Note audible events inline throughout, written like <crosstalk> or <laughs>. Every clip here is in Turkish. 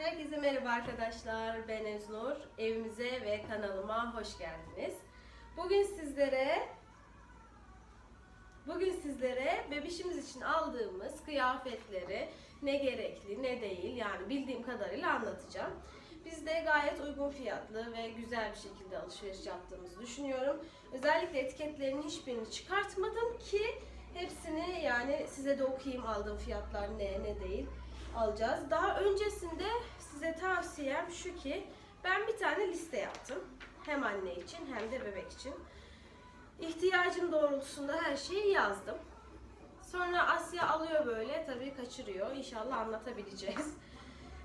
Herkese merhaba arkadaşlar. Ben Eznur. Evimize ve kanalıma hoş geldiniz. Bugün sizlere Bugün sizlere bebişimiz için aldığımız kıyafetleri ne gerekli ne değil yani bildiğim kadarıyla anlatacağım. Biz de gayet uygun fiyatlı ve güzel bir şekilde alışveriş yaptığımızı düşünüyorum. Özellikle etiketlerinin hiçbirini çıkartmadım ki hepsini yani size de okuyayım aldığım fiyatlar ne ne değil alacağız. Daha öncesinde size tavsiyem şu ki ben bir tane liste yaptım. Hem anne için hem de bebek için. İhtiyacım doğrultusunda her şeyi yazdım. Sonra Asya alıyor böyle tabii kaçırıyor. İnşallah anlatabileceğiz. <laughs>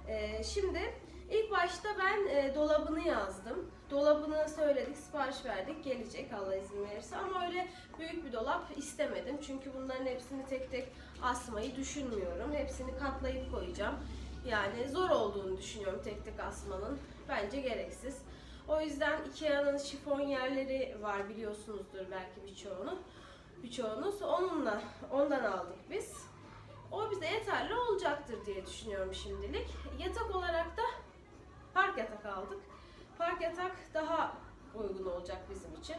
Ee, şimdi ilk başta ben e, dolabını yazdım. Dolabını söyledik, sipariş verdik, gelecek Allah izin verirse. Ama öyle büyük bir dolap istemedim. Çünkü bunların hepsini tek tek asmayı düşünmüyorum. Hepsini katlayıp koyacağım. Yani zor olduğunu düşünüyorum tek tek asmanın. Bence gereksiz. O yüzden Ikea'nın şifon yerleri var biliyorsunuzdur belki birçoğunu. Birçoğunuz onunla ondan aldık biz. O bize yeterli olacaktır diye düşünüyorum şimdilik. Yatak olarak da park yatak aldık. Park yatak daha uygun olacak bizim için.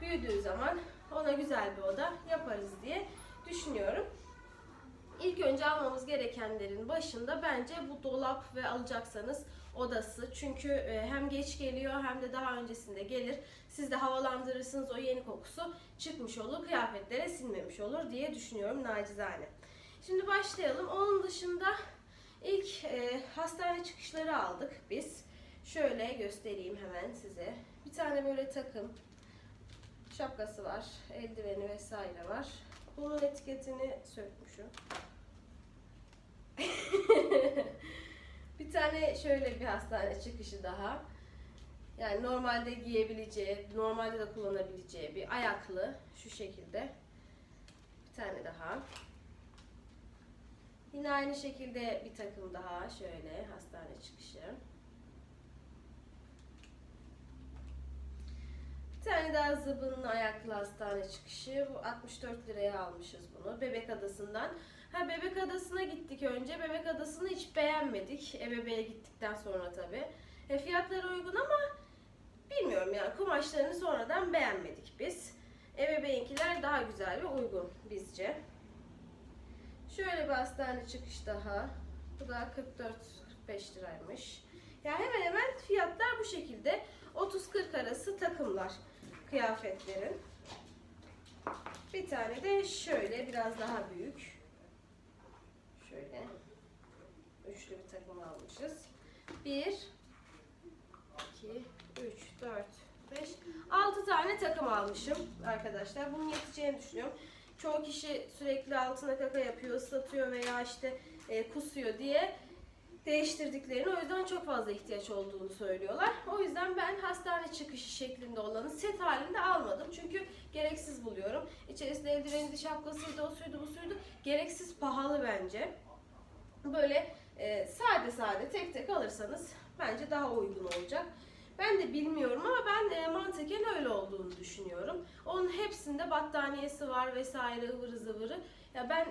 Büyüdüğü zaman ona güzel bir oda yaparız diye düşünüyorum. İlk önce almamız gerekenlerin başında bence bu dolap ve alacaksanız odası. Çünkü e, hem geç geliyor hem de daha öncesinde gelir. Siz de havalandırırsınız o yeni kokusu çıkmış olur, kıyafetlere sinmemiş olur diye düşünüyorum nacizane. Şimdi başlayalım. Onun dışında ilk e, hastane çıkışları aldık biz. Şöyle göstereyim hemen size. Bir tane böyle takım, şapkası var, eldiveni vesaire var. Bunun etiketini sökmüşüm. <laughs> bir tane şöyle bir hastane çıkışı daha. Yani normalde giyebileceği, normalde de kullanabileceği bir ayaklı şu şekilde. Bir tane daha. Yine aynı şekilde bir takım daha şöyle hastane çıkışı. Bir tane daha zıbınlı ayaklı hastane çıkışı. Bu 64 liraya almışız bunu. Bebek Adası'ndan. Ha Bebek Adası'na gittik önce. Bebek Adası'nı hiç beğenmedik. Ebebeğe gittikten sonra tabii. E, fiyatları uygun ama bilmiyorum yani kumaşlarını sonradan beğenmedik biz. Ebeveynkiler daha güzel ve uygun bizce. Şöyle bir hastane çıkış daha. Bu da 44-45 liraymış. Yani hemen hemen fiyatlar bu şekilde. 30-40 arası takımlar kıyafetlerin. Bir tane de şöyle biraz daha büyük. Şöyle üçlü bir takım almışız. 1 2 3 4 5 6 tane takım almışım arkadaşlar. Bunun yeteceğini düşünüyorum. Çoğu kişi sürekli altına kaka yapıyor, ıslatıyor veya işte e, kusuyor diye değiştirdiklerini o yüzden çok fazla ihtiyaç olduğunu söylüyorlar. O yüzden ben hastane çıkışı şeklinde olanı set halinde almadım. Çünkü gereksiz buluyorum. İçerisinde eldiveni, şapkasıydı, o suydu, bu suydu. Gereksiz pahalı bence. Böyle e, sade sade tek tek alırsanız bence daha uygun olacak. Ben de bilmiyorum ama ben e, mantıken öyle olduğunu düşünüyorum. Onun hepsinde battaniyesi var vesaire ıvırı zıvırı. Ya ben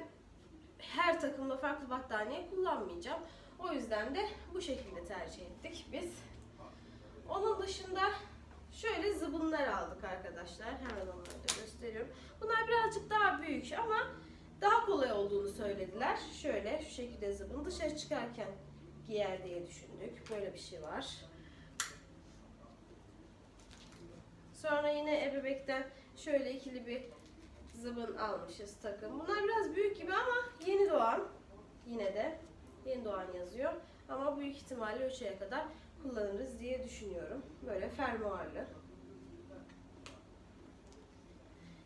her takımda farklı battaniye kullanmayacağım. O yüzden de bu şekilde tercih ettik biz. Onun dışında şöyle zıbınlar aldık arkadaşlar. Hemen onları da gösteriyorum. Bunlar birazcık daha büyük ama daha kolay olduğunu söylediler. Şöyle şu şekilde zıbın dışarı çıkarken giyer diye düşündük. Böyle bir şey var. Sonra yine ebebekten şöyle ikili bir zıbın almışız takım. Bunlar biraz büyük gibi ama yeni doğan yine de yeni doğan yazıyor. Ama büyük ihtimalle 3 aya kadar kullanırız diye düşünüyorum. Böyle fermuarlı.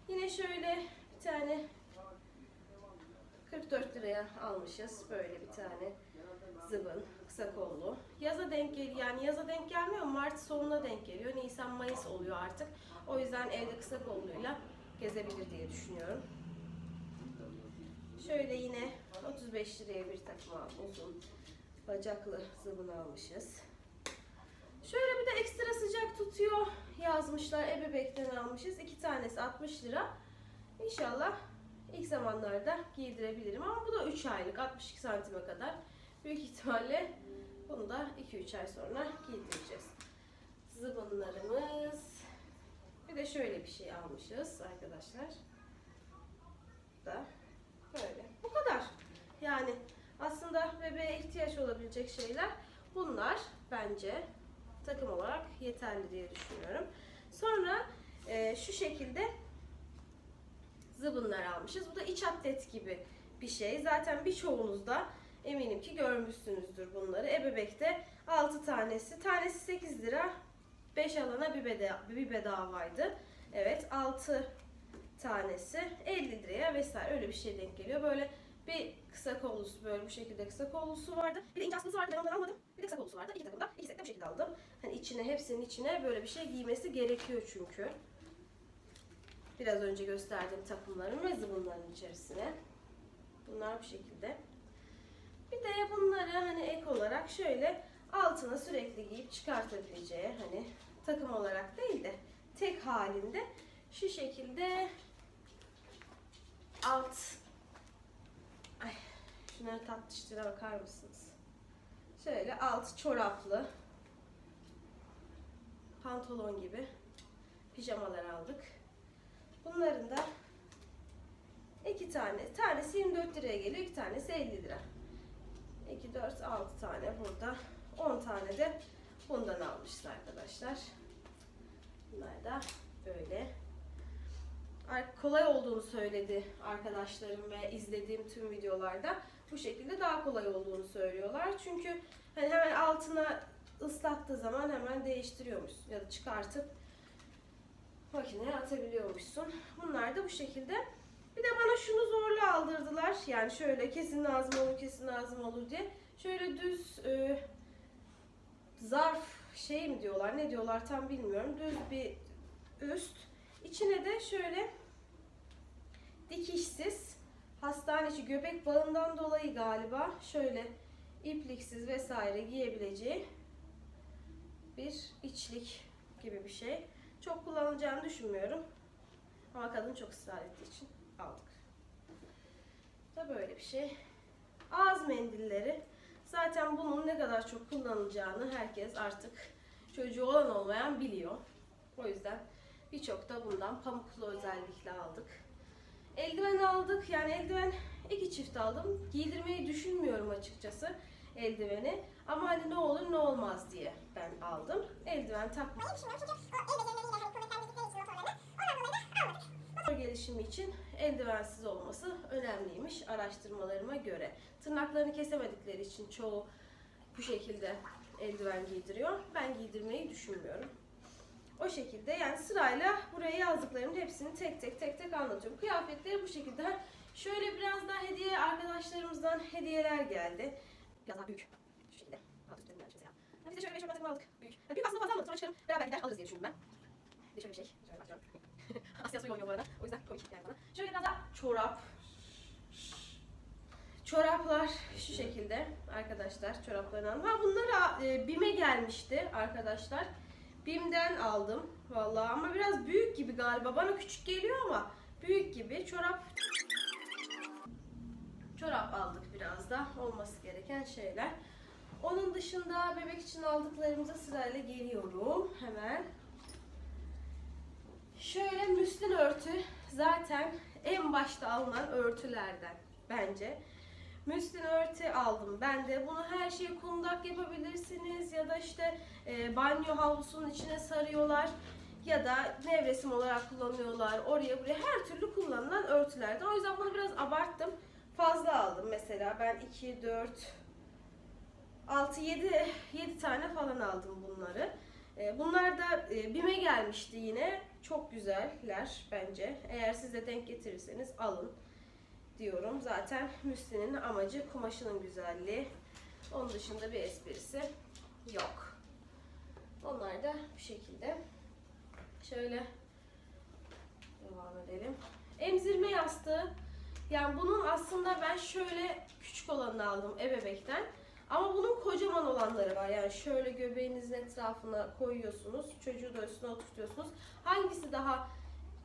Yine şöyle bir tane 44 liraya almışız. Böyle bir tane zıbın, kısa kollu. Yaza denk geliyor. Yani yaza denk gelmiyor. Mart sonuna denk geliyor. Nisan, Mayıs oluyor artık. O yüzden evde kısa kolluyla gezebilir diye düşünüyorum. Şöyle yine 35 liraya bir takım. Uzun bacaklı zıbın almışız. Şöyle bir de ekstra sıcak tutuyor yazmışlar. Ebebekten almışız. İki tanesi 60 lira. İnşallah ilk zamanlarda giydirebilirim. Ama bu da 3 aylık 62 santime kadar Büyük ihtimalle bunu da 2-3 ay sonra giydireceğiz. Zıbınlarımız. Bir de şöyle bir şey almışız arkadaşlar. Da böyle. Bu kadar. Yani aslında bebeğe ihtiyaç olabilecek şeyler bunlar bence takım olarak yeterli diye düşünüyorum. Sonra e, şu şekilde zıbınlar almışız. Bu da iç atlet gibi bir şey. Zaten birçoğunuz da eminim ki görmüşsünüzdür bunları. Ebebek'te 6 tanesi. Tanesi 8 lira. 5 alana bir, beda bir bedavaydı. Evet 6 tanesi 50 liraya vesaire öyle bir şey denk geliyor. Böyle bir kısa kollusu böyle bu şekilde kısa kollusu vardı. Bir de ince askısı vardı ben onları almadım. Bir de kısa kollusu vardı. İki takımda iki sette bu şekilde aldım. Hani içine hepsinin içine böyle bir şey giymesi gerekiyor çünkü. Biraz önce gösterdiğim takımların ve zıbınların içerisine. Bunlar bu şekilde. Bir de bunları hani ek olarak şöyle altına sürekli giyip çıkartabileceği hani takım olarak değil de tek halinde şu şekilde alt ay şunların tatlışlara bakar mısınız? Şöyle alt çoraplı pantolon gibi pijamalar aldık. Bunların da iki tane. Tanesi 24 liraya geliyor. iki tanesi 50 lira. 2, 4, 6 tane burada. 10 tane de bundan almışız arkadaşlar. Bunlar da böyle. Kolay olduğunu söyledi arkadaşlarım ve izlediğim tüm videolarda. Bu şekilde daha kolay olduğunu söylüyorlar. Çünkü hani hemen altına ıslattığı zaman hemen değiştiriyormuş ya da çıkartıp makineye atabiliyormuşsun. Bunlar da bu şekilde. Bir de bana şunu zorla aldırdılar. Yani şöyle kesin lazım olur, kesin lazım olur diye. Şöyle düz e, zarf şey mi diyorlar, ne diyorlar tam bilmiyorum. Düz bir üst. İçine de şöyle dikişsiz hastane içi göbek bağından dolayı galiba şöyle ipliksiz vesaire giyebileceği bir içlik gibi bir şey. Çok kullanılacağını düşünmüyorum. Ama kadın çok ısrar ettiği için aldık. Da böyle bir şey. Ağız mendilleri. Zaten bunun ne kadar çok kullanılacağını herkes artık çocuğu olan olmayan biliyor. O yüzden birçok da bundan pamuklu özellikle aldık. Eldiven aldık. Yani eldiven iki çift aldım. Giydirmeyi düşünmüyorum açıkçası eldiveni. Ama hani ne olur ne olmaz diye ben aldım. Eldiven takmayı Motor gelişimi için eldivensiz olması önemliymiş araştırmalarıma göre. Tırnaklarını kesemedikleri için çoğu bu şekilde eldiven giydiriyor. Ben giydirmeyi düşünmüyorum. O şekilde yani sırayla buraya yazdıklarımın hepsini tek tek tek tek anlatıyorum. Kıyafetleri bu şekilde. Şöyle biraz daha hediye arkadaşlarımızdan hediyeler geldi. Biraz daha büyük. Şu şekilde. Biz de şöyle 5 takım aldık. Büyük. Ha, büyük aslında fazla almadık. Sonra çıkarım. Beraber gider alırız diye düşündüm ben. Bir şöyle bir şey. Şöyle bakıyorum. <laughs> Asya suyu oynuyor bu arada. O yüzden komik yani bana. Şöyle biraz daha çorap. Çoraplar şu şekilde arkadaşlar çoraplarını aldım. Ha bunlar e, BİM'e gelmişti arkadaşlar. BİM'den aldım vallahi ama biraz büyük gibi galiba. Bana küçük geliyor ama büyük gibi. Çorap çorap aldık biraz da olması gereken şeyler. Onun dışında bebek için aldıklarımıza sırayla geliyorum hemen. Şöyle müslin örtü zaten en başta alınan örtülerden bence. Müslin örtü aldım ben de. Bunu her şeye kundak yapabilirsiniz ya da işte e, banyo havlusunun içine sarıyorlar ya da nevresim olarak kullanıyorlar. Oraya buraya her türlü kullanılan örtülerden. O yüzden bunu biraz abarttım. Fazla aldım mesela. Ben 2, 4, 6, 7, 7 tane falan aldım bunları. E, Bunlar da e, BİM'e gelmişti yine. Çok güzeller bence. Eğer siz de denk getirirseniz alın diyorum. Zaten Müslin'in amacı kumaşının güzelliği. Onun dışında bir esprisi yok. Onlar da bu şekilde. Şöyle devam edelim. Emzirme yastığı. Yani bunun aslında ben şöyle küçük olanını aldım ebebekten. Ama bunun kocaman olanları var. Yani şöyle göbeğinizin etrafına koyuyorsunuz. Çocuğu da üstüne oturtuyorsunuz. Hangisi daha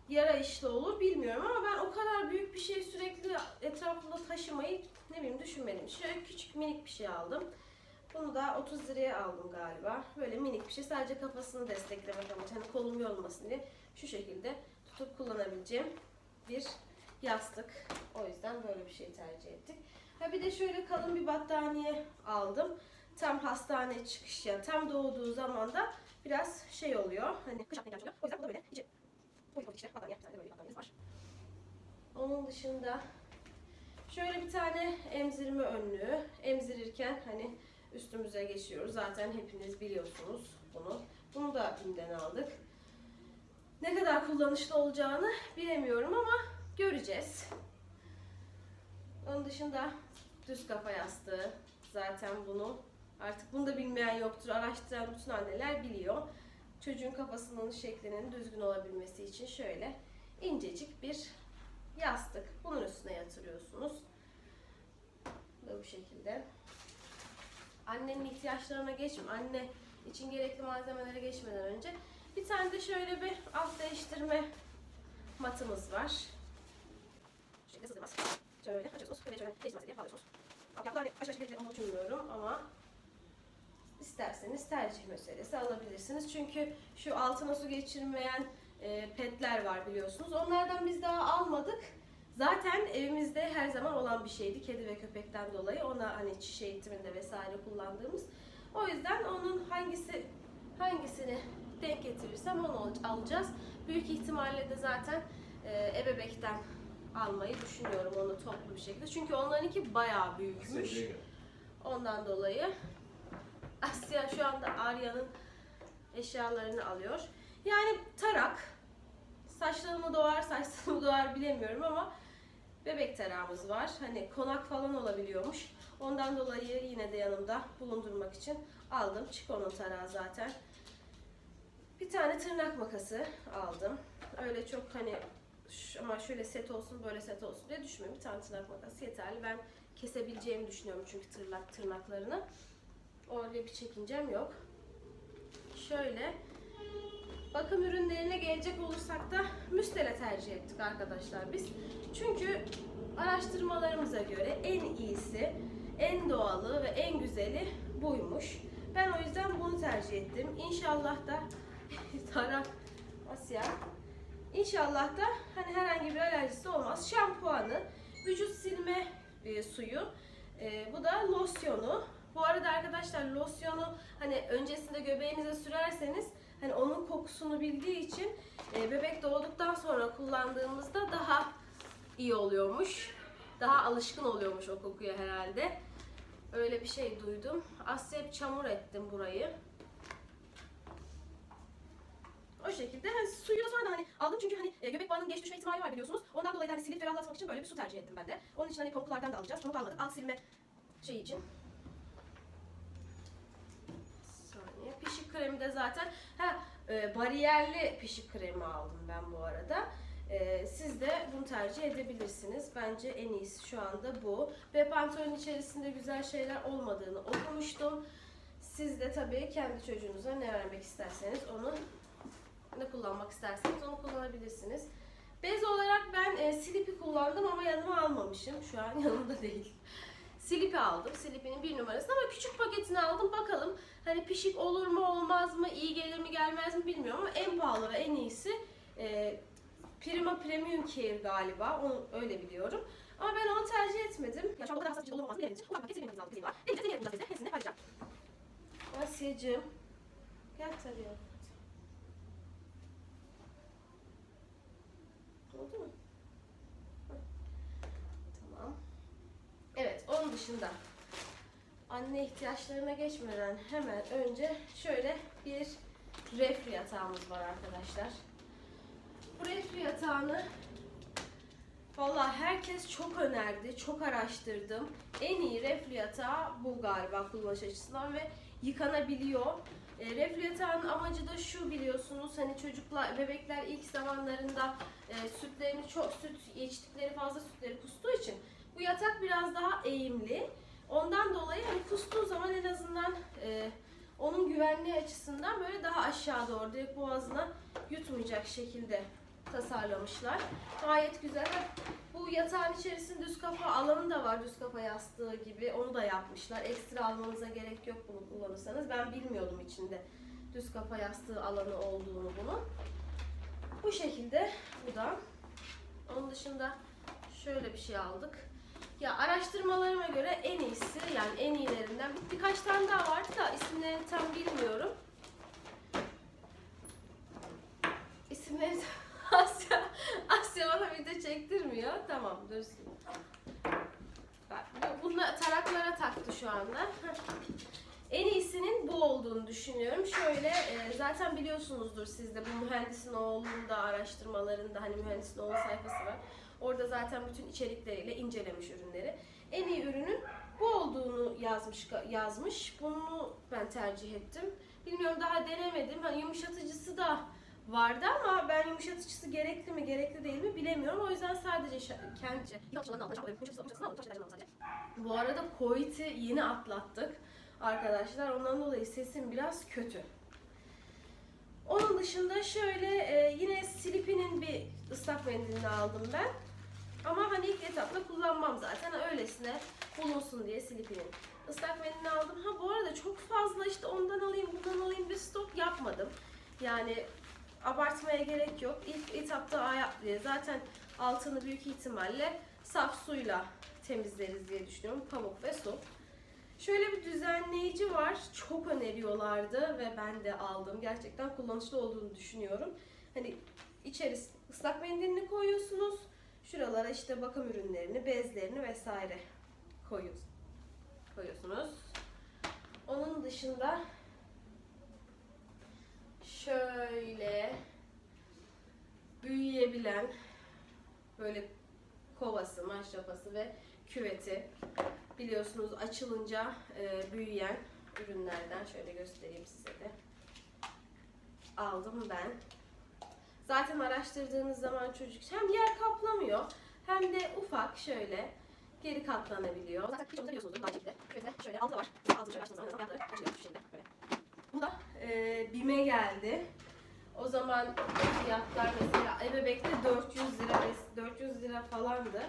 yara işli olur bilmiyorum ama ben o kadar büyük bir şey sürekli etrafımda taşımayı ne bileyim düşünmedim. Şöyle küçük minik bir şey aldım. Bunu da 30 liraya aldım galiba. Böyle minik bir şey sadece kafasını desteklemek amaçlı. Hani kolum yorulmasın diye şu şekilde tutup kullanabileceğim bir yastık. O yüzden böyle bir şey tercih ettik. Ha bir de şöyle kalın bir battaniye aldım. Tam hastane çıkış ya tam doğduğu zaman da biraz şey oluyor. Hani kış altına oluyor. O yüzden bu da böyle içi Uygun işte battaniye. Bir tane böyle battaniyemiz var. Onun dışında şöyle bir tane emzirme önlüğü. Emzirirken hani üstümüze geçiyoruz. Zaten hepiniz biliyorsunuz bunu. Bunu da BİM'den aldık. Ne kadar kullanışlı olacağını bilemiyorum ama göreceğiz. Onun dışında düz kafa yastığı. Zaten bunu artık bunu da bilmeyen yoktur. Araştıran bütün anneler biliyor. Çocuğun kafasının şeklinin düzgün olabilmesi için şöyle incecik bir yastık. Bunun üstüne yatırıyorsunuz. Bu şekilde. Annenin ihtiyaçlarına geçme, anne için gerekli malzemelere geçmeden önce bir tane de şöyle bir alt değiştirme matımız var. Şekilde sığdırmaz. Şöyle açıyorsunuz ve şöyle değiştirmez diye bağlıyorsunuz. Hani aşağı aşağı onu ama isterseniz tercih meselesi alabilirsiniz. Çünkü şu altına su geçirmeyen e, petler var biliyorsunuz. Onlardan biz daha almadık. Zaten evimizde her zaman olan bir şeydi kedi ve köpekten dolayı. Ona hani çiş eğitiminde vesaire kullandığımız. O yüzden onun hangisi hangisini denk getirirsem onu al- alacağız. Büyük ihtimalle de zaten e, ebebekten almayı düşünüyorum onu toplu bir şekilde. Çünkü onlarınki bayağı büyükmüş. Ondan dolayı Asya şu anda Arya'nın eşyalarını alıyor. Yani tarak, saçlarımı doğar, saçlarımı doğar bilemiyorum ama bebek tarağımız var. Hani konak falan olabiliyormuş. Ondan dolayı yine de yanımda bulundurmak için aldım. Chico'nun tarağı zaten. Bir tane tırnak makası aldım. Öyle çok hani ama şöyle set olsun böyle set olsun diye düşünmüyorum. Bir tane tırnak makası yeterli. Ben kesebileceğimi düşünüyorum çünkü tırnak tırnaklarını. Öyle bir çekincem yok. Şöyle bakım ürünlerine gelecek olursak da müstele tercih ettik arkadaşlar biz. Çünkü araştırmalarımıza göre en iyisi, en doğalı ve en güzeli buymuş. Ben o yüzden bunu tercih ettim. İnşallah da <laughs> Tara Asya İnşallah da hani herhangi bir alerjisi olmaz. Şampuanı, vücut silme e, suyu, e, bu da losyonu. Bu arada arkadaşlar losyonu hani öncesinde göbeğinize sürerseniz hani onun kokusunu bildiği için e, bebek doğduktan sonra kullandığımızda daha iyi oluyormuş. Daha alışkın oluyormuş o kokuya herhalde. Öyle bir şey duydum. Asya hep çamur ettim burayı. O şekilde hani suyu da sonradan hani aldım çünkü hani e, göbek bağının geç düşme ihtimali var biliyorsunuz. Ondan dolayı da hani silip ferahlatmak için böyle bir su tercih ettim ben de. Onun için hani pamuklardan da alacağız. Pamuk almadık. Alt silme şey için. Saniye. Pişik kremi de zaten ha e, bariyerli pişik kremi aldım ben bu arada. E, siz de bunu tercih edebilirsiniz. Bence en iyisi şu anda bu. Ve pantolonun içerisinde güzel şeyler olmadığını okumuştum. Siz de tabii kendi çocuğunuza ne vermek isterseniz onu ne kullanmak isterseniz onu kullanabilirsiniz. Bez olarak ben e, Sleepy kullandım ama yanıma almamışım. Şu an <laughs> yanımda değil. Sleepy aldım. Sleepy'nin bir numarasını ama küçük paketini aldım. Bakalım hani pişik olur mu olmaz mı, iyi gelir mi gelmez mi bilmiyorum ama en pahalı ve en iyisi e, Prima Premium Care galiba. Onu öyle biliyorum. Ama ben onu tercih etmedim. Ya şu an o kadar hassas bir şey bilemediğim için ufak paket Sleepy'nin aldığı var. Diğer elimizde hepsini paylaşacağım. Asya'cığım. Gel tabii. Oldu mu? Hı. Tamam. Evet, onun dışında anne ihtiyaçlarına geçmeden hemen önce şöyle bir reflü yatağımız var arkadaşlar. Bu reflü yatağını Vallahi herkes çok önerdi, çok araştırdım. En iyi reflü yatağı bu galiba kullanış açısından ve yıkanabiliyor. E, reflü yatağının amacı da şu biliyorsunuz hani çocuklar, bebekler ilk zamanlarında e, sütlerini çok süt içtikleri fazla sütleri kustuğu için bu yatak biraz daha eğimli. Ondan dolayı hani kustuğu zaman en azından e, onun güvenliği açısından böyle daha aşağı doğru direkt boğazına yutmayacak şekilde tasarlamışlar. Gayet güzel. Bu yatağın içerisinde düz kafa alanı da var. Düz kafa yastığı gibi. Onu da yapmışlar. Ekstra almanıza gerek yok bunu kullanırsanız. Ben bilmiyordum içinde düz kafa yastığı alanı olduğunu bunun. Bu şekilde bu da. Onun dışında şöyle bir şey aldık. Ya araştırmalarıma göre en iyisi yani en iyilerinden bir, birkaç tane daha vardı da isimlerini tam bilmiyorum. İsimlerini <laughs> Asya, Asya bana video çektirmiyor. Tamam dursun. Bunlar taraklara taktı şu anda. En iyisinin bu olduğunu düşünüyorum. Şöyle e, zaten biliyorsunuzdur siz de bu mühendisin oğlunun da araştırmalarında hani mühendisin oğlu sayfası var. Orada zaten bütün içerikleriyle incelemiş ürünleri. En iyi ürünün bu olduğunu yazmış yazmış. Bunu ben tercih ettim. Bilmiyorum daha denemedim. Hani yumuşatıcısı da vardı ama ben yumuşatıcısı gerekli mi gerekli değil mi bilemiyorum. O yüzden sadece kendince bu arada Covid'i yeni atlattık arkadaşlar. Ondan dolayı sesim biraz kötü. Onun dışında şöyle e, yine Slippy'nin bir ıslak mendilini aldım ben. Ama hani ilk etapta kullanmam zaten. Öylesine bulunsun diye Slippy'nin ıslak mendilini aldım. Ha bu arada çok fazla işte ondan alayım bundan alayım bir stok yapmadım. Yani abartmaya gerek yok. İlk etapta ayak diye zaten altını büyük ihtimalle saf suyla temizleriz diye düşünüyorum. Pamuk ve su. Şöyle bir düzenleyici var. Çok öneriyorlardı ve ben de aldım. Gerçekten kullanışlı olduğunu düşünüyorum. Hani içerisine ıslak mendilini koyuyorsunuz. Şuralara işte bakım ürünlerini, bezlerini vesaire koyuyorsunuz. koyuyorsunuz. Onun dışında şöyle büyüyebilen böyle kovası, maşrapası ve küveti biliyorsunuz açılınca e, büyüyen ürünlerden şöyle göstereyim size de aldım ben. Zaten araştırdığınız zaman çocuk hem yer kaplamıyor hem de ufak şöyle geri katlanabiliyor. Zaten hiç biliyorsunuzdur daha şekilde. Şöyle, şöyle altı var. Altını şöyle açtığınız zaman ayakları açılıyor şu şekilde. Böyle. Bu da e, BİM'e geldi. O zaman fiyatlar mesela ebebekte 400 lira 400 lira falandı.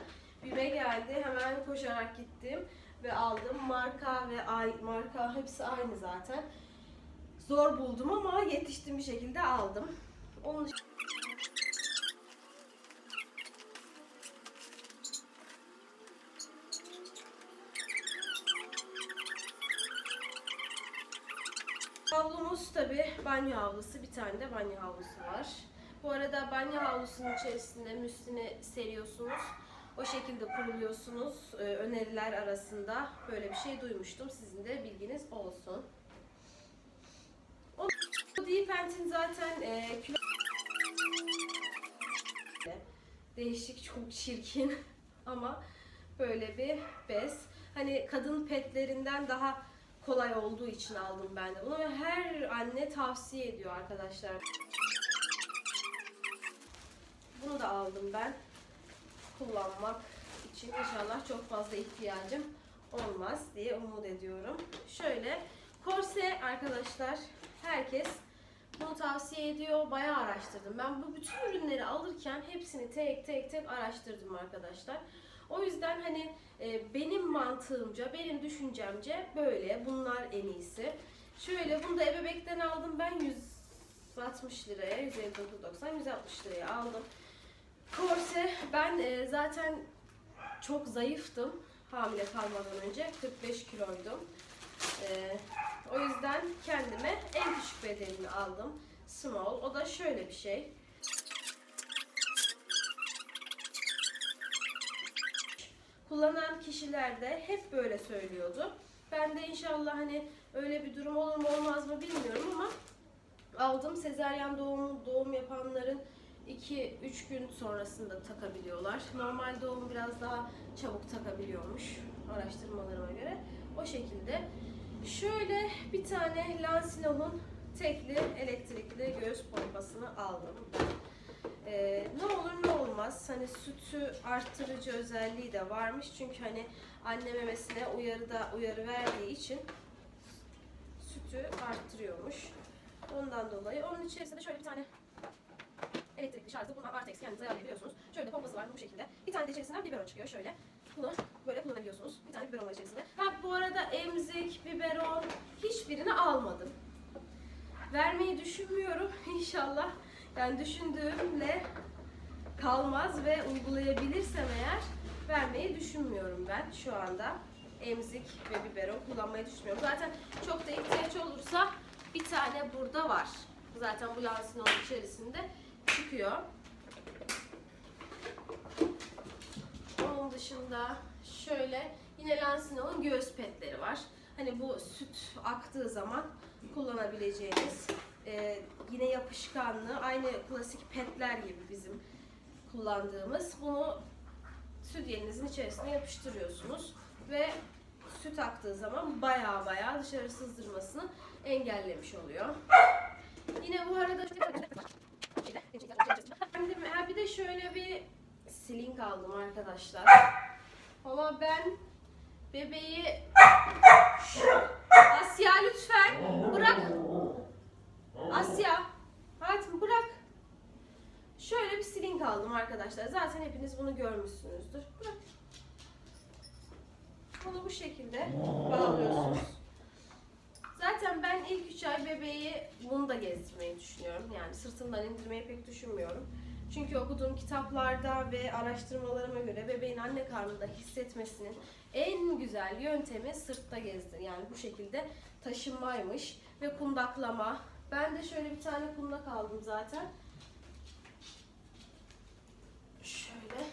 BİM'e geldi. Hemen koşarak gittim ve aldım. Marka ve ay, marka hepsi aynı zaten. Zor buldum ama yetiştim bir şekilde aldım. Onun dışında banyo havlusu. Bir tane de banyo havlusu var. Bu arada banyo havlusunun içerisinde müslini seriyorsunuz. O şekilde kuruluyorsunuz. Ee, öneriler arasında böyle bir şey duymuştum. Sizin de bilginiz olsun. O Deepent'in zaten e, kilo... Değişik, çok çirkin <laughs> ama böyle bir bez. Hani kadın petlerinden daha kolay olduğu için aldım ben de bunu her anne tavsiye ediyor arkadaşlar. Bunu da aldım ben kullanmak için inşallah çok fazla ihtiyacım olmaz diye umut ediyorum. Şöyle korse arkadaşlar herkes bunu tavsiye ediyor. Bayağı araştırdım. Ben bu bütün ürünleri alırken hepsini tek tek tek araştırdım arkadaşlar. O yüzden hani e, benim mantığımca, benim düşüncemce böyle. Bunlar en iyisi. Şöyle bunu da ebebekten aldım ben 160 liraya, 159.90, 160 liraya aldım. Korse ben e, zaten çok zayıftım hamile kalmadan önce. 45 kiloydum. E, o yüzden kendime en küçük bedenini aldım. Small. O da şöyle bir şey. Kullanan kişiler de hep böyle söylüyordu. Ben de inşallah hani öyle bir durum olur mu olmaz mı bilmiyorum ama aldım. Sezaryen doğum, doğum yapanların 2-3 gün sonrasında takabiliyorlar. Normal doğum biraz daha çabuk takabiliyormuş araştırmalarıma göre. O şekilde. Şöyle bir tane Lansinov'un tekli elektrikli göğüs pompasını aldım. Ee, ne olur ne olmaz hani sütü arttırıcı özelliği de varmış çünkü hani anne memesine uyarıda uyarı verdiği için sütü arttırıyormuş. Ondan dolayı onun içerisinde şöyle bir tane elektrikli şarjı bunu artı eksi kendiniz ayarlayabiliyorsunuz. Şöyle de pompası var bu şekilde. Bir tane de içerisinden biberon çıkıyor şöyle. Bunu böyle kullanabiliyorsunuz. Bir tane biberon var içerisinde. Ha bu arada emzik, biberon hiçbirini almadım. Vermeyi düşünmüyorum inşallah. Yani düşündüğümle kalmaz ve uygulayabilirsem eğer vermeyi düşünmüyorum ben şu anda. Emzik ve biberon kullanmayı düşünmüyorum. Zaten çok da ihtiyaç olursa bir tane burada var. Zaten bu lansinoğun içerisinde çıkıyor. Onun dışında şöyle yine Lansino'nun göğüs petleri var. Hani bu süt aktığı zaman kullanabileceğiniz e, yine yapışkanlı aynı klasik petler gibi bizim kullandığımız bunu sütyeninizin içerisine yapıştırıyorsunuz ve süt aktığı zaman baya baya dışarı sızdırmasını engellemiş oluyor. Yine bu arada ha bir de şöyle bir silink aldım arkadaşlar. Ama ben bebeği Asya lütfen bırak. Asya hayatım bırak. Şöyle bir silink aldım arkadaşlar. Zaten hepiniz bunu görmüşsünüzdür. Bırak. Bunu bu şekilde bağlıyorsunuz. Zaten ben ilk 3 ay bebeği bunu da gezdirmeyi düşünüyorum. Yani sırtından indirmeyi pek düşünmüyorum. Çünkü okuduğum kitaplarda ve araştırmalarıma göre bebeğin anne karnında hissetmesinin en güzel yöntemi sırtta gezdir. Yani bu şekilde taşınmaymış ve kundaklama. Ben de şöyle bir tane kundak aldım zaten. Şöyle.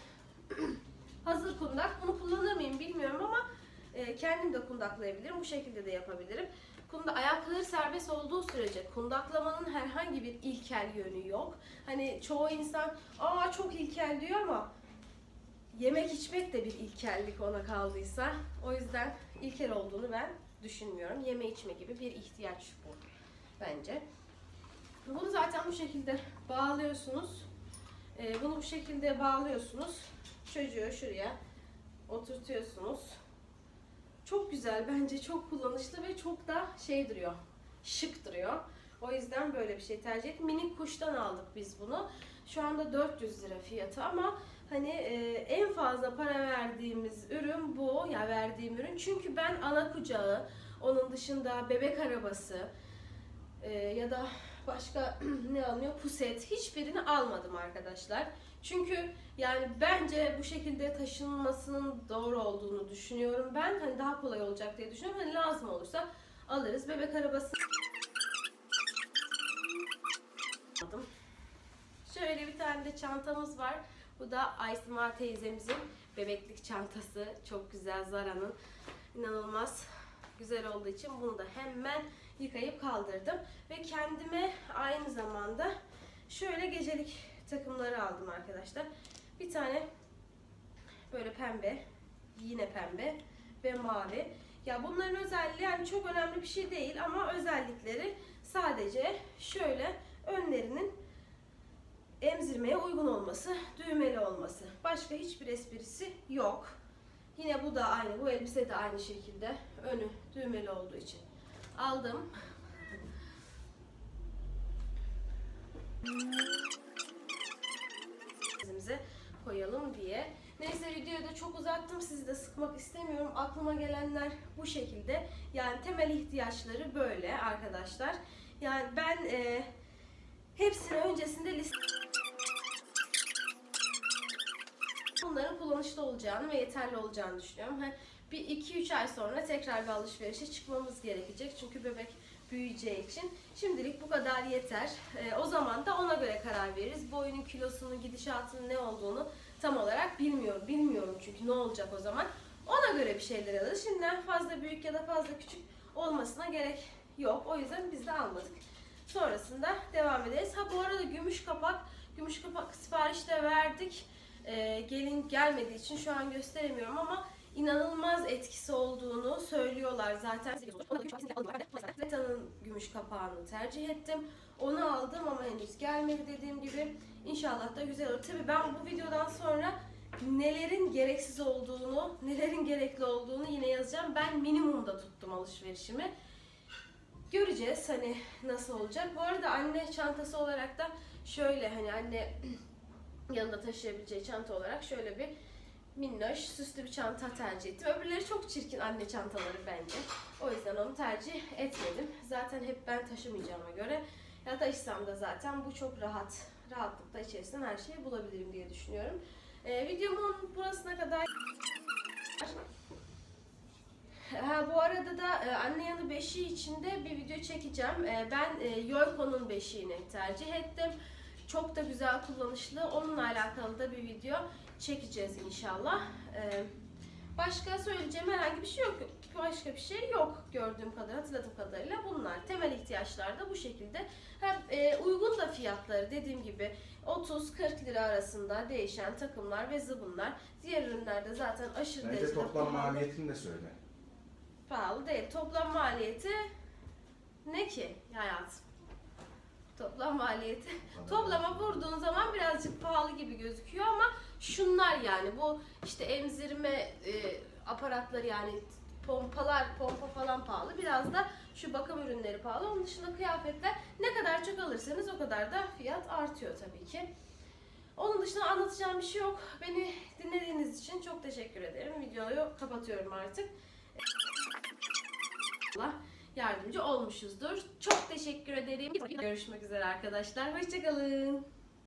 <clears throat> Hazır kundak. Bunu kullanır mıyım bilmiyorum ama e, kendim de kundaklayabilirim. Bu şekilde de yapabilirim. Kunda ayakları serbest olduğu sürece kundaklamanın herhangi bir ilkel yönü yok. Hani çoğu insan aa çok ilkel diyor ama yemek içmek de bir ilkellik ona kaldıysa. O yüzden ilkel olduğunu ben düşünmüyorum. Yeme içme gibi bir ihtiyaç bu bence. Bunu zaten bu şekilde bağlıyorsunuz. Ee, bunu bu şekilde bağlıyorsunuz. Çocuğu şuraya oturtuyorsunuz. Çok güzel bence çok kullanışlı ve çok da şey duruyor. Şık duruyor. O yüzden böyle bir şey tercih ettim. Minik kuştan aldık biz bunu. Şu anda 400 lira fiyatı ama hani e, en fazla para verdiğimiz ürün bu. Ya verdiğim ürün. Çünkü ben ana kucağı, onun dışında bebek arabası e, ya da başka <clears throat> ne alınıyor? Puset. Hiçbirini almadım arkadaşlar. Çünkü yani bence bu şekilde taşınmasının doğru olduğunu düşünüyorum ben. Hani daha kolay olacak diye düşünüyorum. Hani lazım olursa alırız. Bebek arabası aldım. Şöyle bir tane de çantamız var. Bu da Aysima teyzemizin bebeklik çantası. Çok güzel Zara'nın. İnanılmaz güzel olduğu için bunu da hemen yıkayıp kaldırdım. Ve kendime aynı zamanda şöyle gecelik takımları aldım arkadaşlar. Bir tane böyle pembe, yine pembe ve mavi. Ya bunların özelliği yani çok önemli bir şey değil ama özellikleri sadece şöyle önlerinin emzirmeye uygun olması, düğmeli olması. Başka hiçbir esprisi yok. Yine bu da aynı, bu elbise de aynı şekilde önü düğmeli olduğu için aldım. Dizimize koyalım diye. Neyse videoyu da çok uzattım. Sizi de sıkmak istemiyorum. Aklıma gelenler bu şekilde. Yani temel ihtiyaçları böyle arkadaşlar. Yani ben e, hepsini öncesinde liste bunların kullanışlı olacağını ve yeterli olacağını düşünüyorum. Ha, bir 2-3 ay sonra tekrar bir alışverişe çıkmamız gerekecek. Çünkü bebek büyüyeceği için. Şimdilik bu kadar yeter. Ee, o zaman da ona göre karar veririz. Boyunun kilosunun, gidişatının ne olduğunu tam olarak bilmiyorum. Bilmiyorum çünkü ne olacak o zaman. Ona göre bir şeyler alırız. Şimdiden fazla büyük ya da fazla küçük olmasına gerek yok. O yüzden biz de almadık. Sonrasında devam ederiz. Ha bu arada gümüş kapak, gümüş kapak sipariş de verdik. Ee, gelin gelmediği için şu an gösteremiyorum ama inanılmaz etkisi olduğunu söylüyorlar zaten. Leta'nın gümüş kapağını tercih ettim. Onu aldım ama henüz gelmedi dediğim gibi. İnşallah da güzel olur. Tabii ben bu videodan sonra nelerin gereksiz olduğunu, nelerin gerekli olduğunu yine yazacağım. Ben minimumda tuttum alışverişimi. göreceğiz hani nasıl olacak. Bu arada anne çantası olarak da şöyle hani anne <clears throat> yanında taşıyabileceği çanta olarak şöyle bir minnoş süslü bir çanta tercih ettim. Öbürleri çok çirkin anne çantaları bence. O yüzden onu tercih etmedim. Zaten hep ben taşımayacağıma göre ya taşısam da zaten bu çok rahat. Rahatlıkla içerisinden her şeyi bulabilirim diye düşünüyorum. Ee, videomun burasına kadar Ha, bu arada da e, anne yanı beşiği içinde bir video çekeceğim. E, ben e, Yoyko'nun beşiğini tercih ettim. Çok da güzel kullanışlı. Onunla alakalı da bir video çekeceğiz inşallah. E, başka söyleyeceğim herhangi bir şey yok. Başka bir şey yok gördüğüm kadarıyla, hatırladığım kadarıyla bunlar. Temel ihtiyaçlar da bu şekilde. Hem e, uygun da fiyatları dediğim gibi 30-40 lira arasında değişen takımlar ve zıbınlar. Diğer ürünlerde zaten aşırı Bence derecede toplam pahalı. maliyetini de söyle. Pahalı değil. Toplam maliyeti ne ki hayatım? Toplam maliyeti. <laughs> Toplama vurduğun zaman birazcık pahalı gibi gözüküyor ama şunlar yani bu işte emzirme e, aparatları yani pompalar, pompa falan pahalı. Biraz da şu bakım ürünleri pahalı. Onun dışında kıyafetler ne kadar çok alırsanız o kadar da fiyat artıyor tabii ki. Onun dışında anlatacağım bir şey yok. Beni dinlediğiniz için çok teşekkür ederim. Videoyu kapatıyorum artık. Allah yardımcı olmuşuzdur. Çok teşekkür ederim. Görüşmek üzere arkadaşlar. Hoşçakalın.